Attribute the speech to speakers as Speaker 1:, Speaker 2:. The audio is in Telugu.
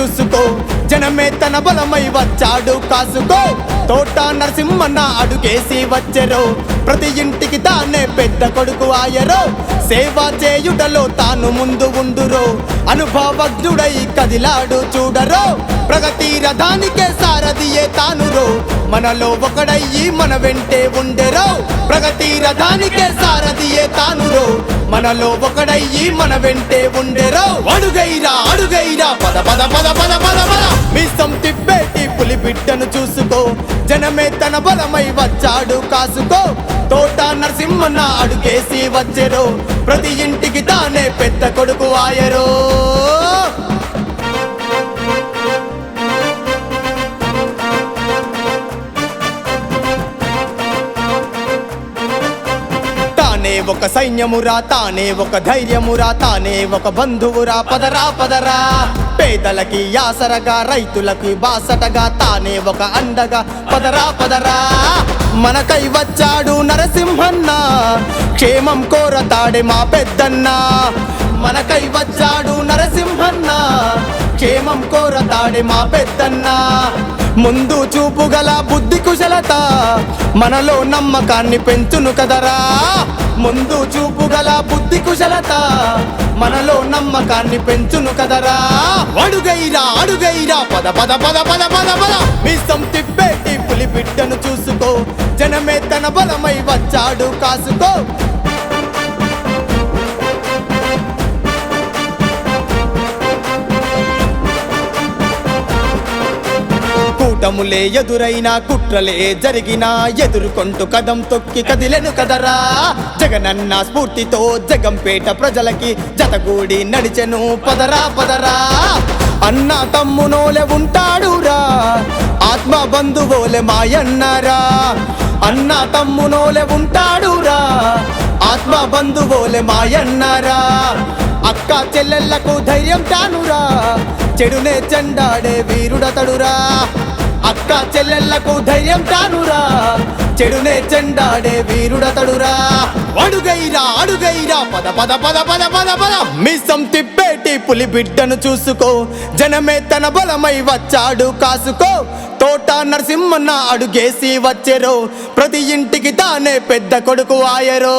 Speaker 1: చూసుకో. జనమే తన బలమై వచ్చాడు కాసుకో. తోట నరసింహన్న అడుగేసి వచ్చెరో. ప్రతి ఇంటికి తానే పెద్ద కొడుకు ఆయరో. సేవ చేయుటలో తాను ముందు ఉండురో. అనుభవజ్ఞుడై కదిలాడు చూడరో. ప్రగతి రథానికే సారథియే తానురో. మనలో ఒకడయ్యి మన వెంటే ఉండెరో. ప్రగతి రథానికే సార మనలో ఒకడయ్యి మన వెంటే ఉండేరో. అడుగైరా అడుగైరా పద పద పద పద పద పద. మిసం తిప్పేటి పులి బిడ్డను చూసుకో. జనమే తన బలమై వచ్చాడు కాసుకో. తోట నరసింహన్న అడుగేసి వచ్చెరో. ప్రతి ఇంటికి తానే పెద్ద కొడుకు ఆయరో ఒక సైన్యమురా తానే ఒక ధైర్యమురా తానే ఒక బంధువురా. పదరా పదరా. పేదలకి యాసరగా రైతులకి బాసటగా తానే ఒక అండగా. పదరా పదరా. మనకై వచ్చాడు నరసింహన్న. క్షేమం కోరతాడే మా పెద్దన్న. మనకై వచ్చాడు నరసింహన్న. క్షేమం కోరతాడే మా పెద్దన్నా. ముందు చూపు గల బుద్ధి కుశలత మనలో నమ్మకాన్ని పెంచును కదరా. ముందు చూపు గల బుద్ధి కుశలత మనలో నమ్మకాన్ని పెంచును కదరా. అడుగైరా అడుగైరా పద పద పద పద పద పద మీ సంతి కూటములే ఎదురైనా కుట్రలే జరిగినా ఎదుర్కొంటూ కదం తొక్కి కదిలెను కదరా. జగనన్న స్ఫూర్తితో జగంపేట ప్రజలకి జతగూడి నడిచెను పదరా పదరా. అన్న తమ్మునోలె ఉంటాడురా ఆత్మ బంధువోలే మాయన్నారా. అన్న తమ్మునోలె ఉంటాడురా ఆత్మ బంధువోలే మాయన్నారా. చెల్లెళ్ళకు ధైర్యం తానురా చెడునే చెండాడే వీరుడతడురా. అక్క చెల్లెళ్ళకు ధైర్యం తానురా చెడునే చెండాడే వీరుడతడురా. అడుగైరా అడుగైరా పద పద పద పద పద పద. మిసం తిప్పేటి పులి బిడ్డను చూసుకో. జనమే తన బలమై వచ్చాడు కాసుకో. తోట నరసింహన్న అడుగేసి వచ్చెరో. ప్రతి ఇంటికి తానే పెద్ద కొడుకు ఆయరో.